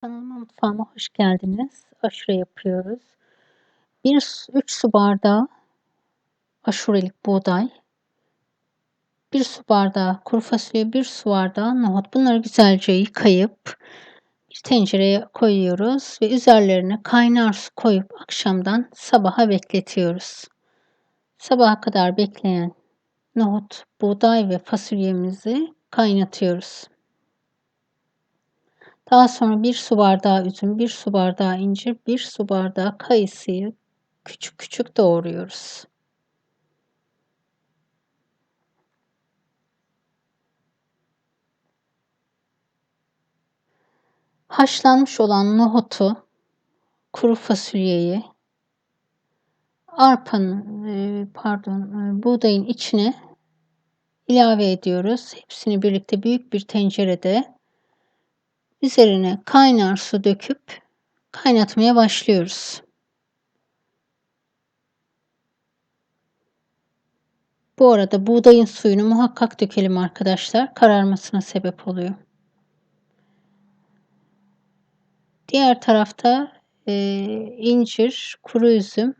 Kanalıma, mutfağıma hoş geldiniz. Aşure yapıyoruz. 1 su 3 su bardağı aşurelik buğday, 1 su bardağı kuru fasulye, 1 su bardağı nohut. Bunları güzelce yıkayıp bir tencereye koyuyoruz ve üzerlerine kaynar su koyup akşamdan sabaha bekletiyoruz. Sabaha kadar bekleyen nohut, buğday ve fasulyemizi kaynatıyoruz. Daha sonra 1 su bardağı üzüm, 1 su bardağı incir, 1 su bardağı kayısıyı küçük küçük doğruyoruz. Haşlanmış olan nohutu, kuru fasulyeyi, arpanın, pardon, buğdayın içine ilave ediyoruz. Hepsini birlikte büyük bir tencerede üzerine kaynar su döküp kaynatmaya başlıyoruz. Bu arada buğdayın suyunu muhakkak dökelim arkadaşlar. Kararmasına sebep oluyor. Diğer tarafta e, incir, kuru üzüm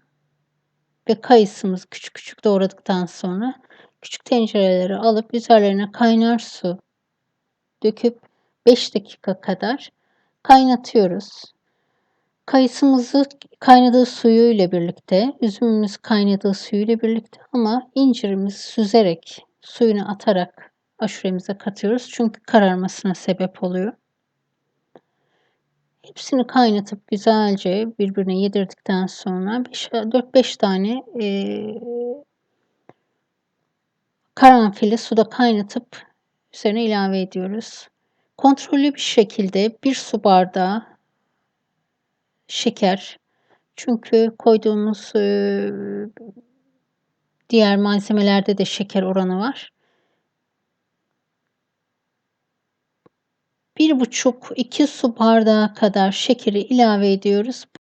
ve kayısımızı küçük küçük doğradıktan sonra küçük tencerelere alıp üzerlerine kaynar su döküp 5 dakika kadar kaynatıyoruz. Kayısımızı kaynadığı suyu ile birlikte, üzümümüz kaynadığı suyu ile birlikte ama incirimizi süzerek, suyunu atarak aşuremize katıyoruz. Çünkü kararmasına sebep oluyor. Hepsini kaynatıp güzelce birbirine yedirdikten sonra 4-5 tane e, karanfili suda kaynatıp üzerine ilave ediyoruz. Kontrollü bir şekilde bir su bardağı şeker. Çünkü koyduğumuz e, diğer malzemelerde de şeker oranı var. 1,5-2 su bardağı kadar şekeri ilave ediyoruz.